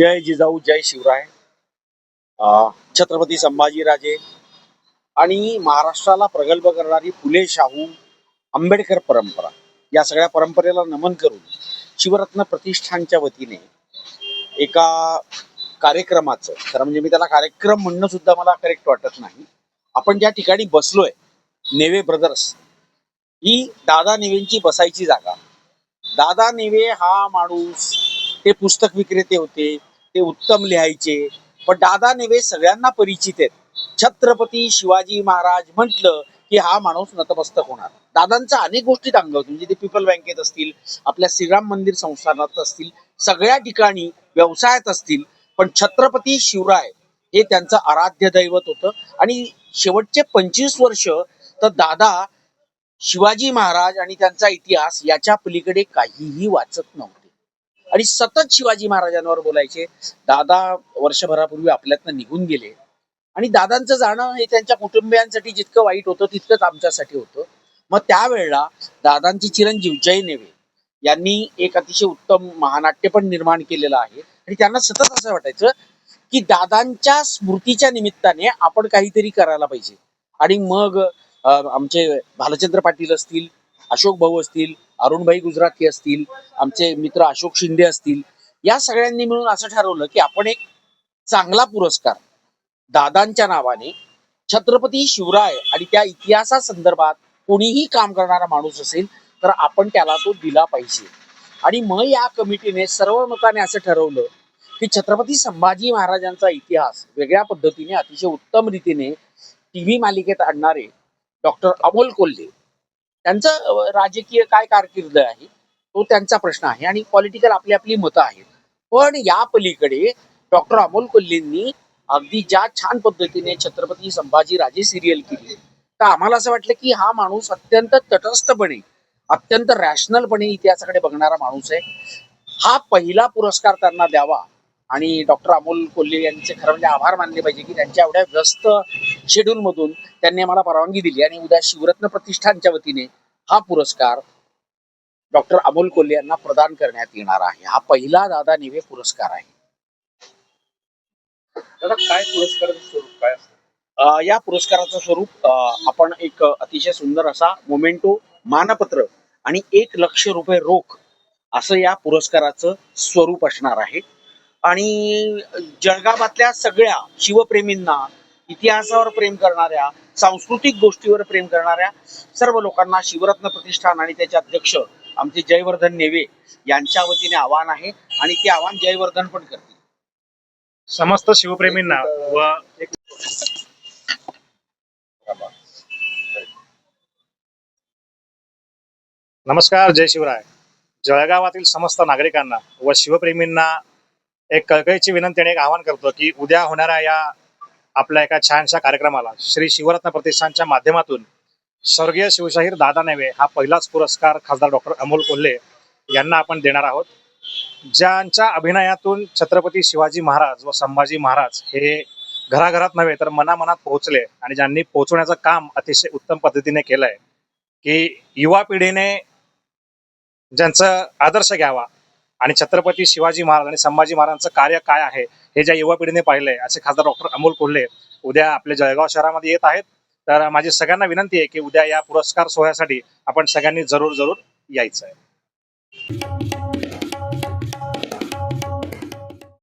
जय जिजाऊ जय शिवराय. छत्रपती संभाजीराजे आणि महाराष्ट्राला प्रगल्भ करणारी फुले शाहू आंबेडकर परंपरा या सगळ्या परंपरेला नमन करून शिवरत्न प्रतिष्ठानच्या वतीने एका कार्यक्रमाचं खरं म्हणजे मी त्याला कार्यक्रम म्हणणं सुद्धा मला करेक्ट वाटत नाही. आपण ज्या ठिकाणी बसलोय नेवे ब्रदर्स ही दादा नेवेंची बसायची जागा. दादा नेवे हा माणूस ते पुस्तक विक्रेते होते ते उत्तम लिहायचे. पण दादा नेवे सगळ्यांना परिचित आहेत. छत्रपती शिवाजी महाराज म्हटलं की हा माणूस नतमस्तक होणार. दादांचा अनेक गोष्टी चांगल्या म्हणजे ते पीपल बँकेत असतील आपल्या श्रीराम मंदिर संस्थानात असतील सगळ्या ठिकाणी व्यवसायात असतील. पण छत्रपती शिवराय हे त्यांचं आराध्य दैवत होतं. आणि शेवटचे पंचवीस वर्ष तर दादा शिवाजी महाराज आणि त्यांचा इतिहास याच्या पलीकडे काहीही वाचत नव्हतं. आणि सतत शिवाजी महाराजांवर बोलायचे. दादा वर्षभरापूर्वी आपल्यातनं निघून गेले. आणि दादांचं जाणं हे त्यांच्या कुटुंबियांसाठी जितकं वाईट होतं तितकंच आमच्यासाठी होतं. मग त्यावेळेला दादांचे चिरंजीव जय नेवे यांनी एक अतिशय उत्तम महानाट्य पण निर्माण केलेलं आहे. आणि त्यांना सतत असं वाटायचं की दादांच्या स्मृतीच्या निमित्ताने आपण काहीतरी करायला पाहिजे. आणि मग आमचे भालचंद्र पाटील असतील अशोक भाऊ असतील अरुणभाई गुजराती असतील आमचे मित्र अशोक शिंदे असतील या सगळ्यांनी मिळून असं ठरवलं की आपण एक चांगला पुरस्कार दादांच्या नावाने छत्रपती शिवराय आणि त्या इतिहासा संदर्भात कोणीही काम करणारा माणूस असेल तर आपण त्याला तो दिला पाहिजे. आणि मग या कमिटीने सर्व मताने असं ठरवलं की छत्रपती संभाजी महाराजांचा इतिहास वेगळ्या पद्धतीने अतिशय उत्तम रीतीने टी व्ही मालिकेत आणणारे डॉक्टर अमोल कोल्हे त्यांचं राजकीय काय कारकीर्द आहे तो त्यांचा प्रश्न आहे आणि पॉलिटिकल आपली आपली मतं आहेत. पण या पलीकडे डॉक्टर अमोल कोल्हेंनी अगदी ज्या छान पद्धतीने छत्रपती संभाजी राजे सिरियल केली तर आम्हाला असं वाटलं की हा माणूस अत्यंत तटस्थपणे अत्यंत रॅशनलपणे इतिहासाकडे बघणारा माणूस आहे. हा पहिला पुरस्कार त्यांना द्यावा आणि डॉक्टर अमोल कोल्हे यांचे खरं म्हणजे आभार मानले पाहिजे की त्यांच्या एवढ्या व्यस्त शेड्यूल मधून त्यांनी आम्हाला परवानगी दिली आणि उद्या शिवरत्न प्रतिष्ठानच्या वतीने हा पुरस्कार डॉक्टर अमोल कोल्हे यांना प्रदान करण्यात येणार आहे. हा पहिला दादा नेवे पुरस्कार आहे. काय पुरस्काराचं स्वरूप काय असतं? या पुरस्काराचं स्वरूप आपण एक अतिशय सुंदर असा मोमेंटो मानपत्र आणि एक लक्ष रुपये रोख असं या पुरस्काराचं स्वरूप असणार आहे. आणि जळगावातल्या सगळ्या शिवप्रेमींना इतिहासावर प्रेम करणाऱ्या सांस्कृतिक गोष्टीवर प्रेम करणाऱ्या सर्व लोकांना शिवरत्न प्रतिष्ठान आणि त्याचे अध्यक्ष आमचे जयवर्धन नेवे यांच्या वतीने आव्हान आहे आणि ते आव्हान जयवर्धन पण करतील. समस्त शिवप्रेमींना व एक नमस्कार जय शिवराय. जळगावातील समस्त नागरिकांना व शिवप्रेमींना एक कळकळीची विनंती आणि एक आवाहन करतो की उद्या होणाऱ्या या आपल्या एका छानशा कार्यक्रमाला श्री शिवरत्न प्रतिष्ठानच्या माध्यमातून स्वर्गीय शिवशाहीर दादा नेवे हा पहिलाच पुरस्कार खासदार डॉक्टर अमोल कोल्हे यांना आपण देणार आहोत. ज्यांच्या अभिनयातून छत्रपती शिवाजी महाराज व संभाजी महाराज हे घराघरात नव्हे तर मनामनात पोहोचले आणि ज्यांनी पोहोचवण्याचं काम अतिशय उत्तम पद्धतीने केलंय की युवा पिढीने ज्यांचं आदर्श घ्यावा आणि छत्रपती शिवाजी महाराज आणि संभाजी महाराजांचं कार्य काय आहे हे ज्या युवा पिढीने पाहिलंय असे खासदार डॉक्टर अमोल कोल्हे उद्या आपल्या जळगाव शहरामध्ये येत आहेत. तर माझी सगळ्यांना विनंती आहे की उद्या या पुरस्कार सोहळ्यासाठी आपण सगळ्यांनी जरूर जरूर यायचं आहे